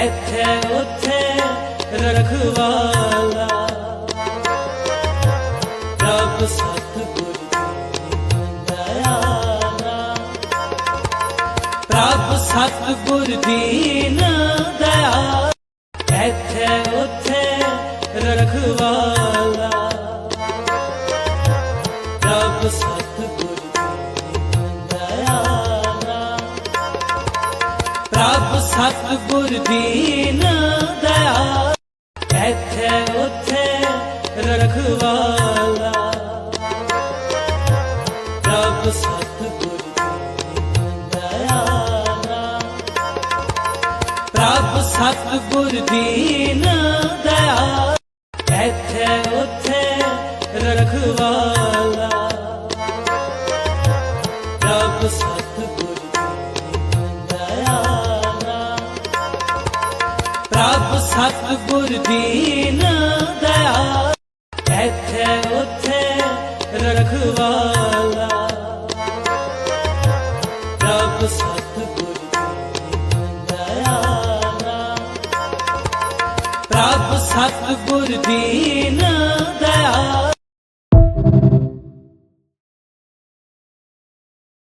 ਇੱਥੇ, ਉੱਥੇ ਰਖਵਾਲਾ ਰੱਬ ਸਤਿਗੁਰ ਦਇਆਲਾ ਪ੍ਰਭ ਸਤਿਗੁਰ ਦੀਨ ਦਇਆ। ਇੱਥੇ, ਉੱਥੇ ਰਖਵਾਲਾ ਰੱਬ ਸਤ ਸਤਿਗੁਰ ਦੀਨ ਦਇਆ। ਇੱਥੇ, ਉੱਥੇ ਰਖਵਾਲਾ। ਰੱਬ ਸਤਿਗੁਰ ਦੀਨ ਦਇਆਲਾ ਪ੍ਰਭ ਸਤਿਗੁਰ ਦੀਨ ਦਇਆ। ਇੱਥੇ, ਉੱਥੇ ਰਖਵਾਲਾ। ਰੱਬ ਸਤਿਗੁਰ ਦੀਨ ਦਇਆ। ਇੱਥੇ ਉੱਥੇ ਰਖਵਾਲਾ। ਰੱਬ ਸਤਿਗੁਰ ਦੀਨ ਦਇਆਲਾ ਪ੍ਰਭ ਸਤਿਗੁਰ ਦੀਨ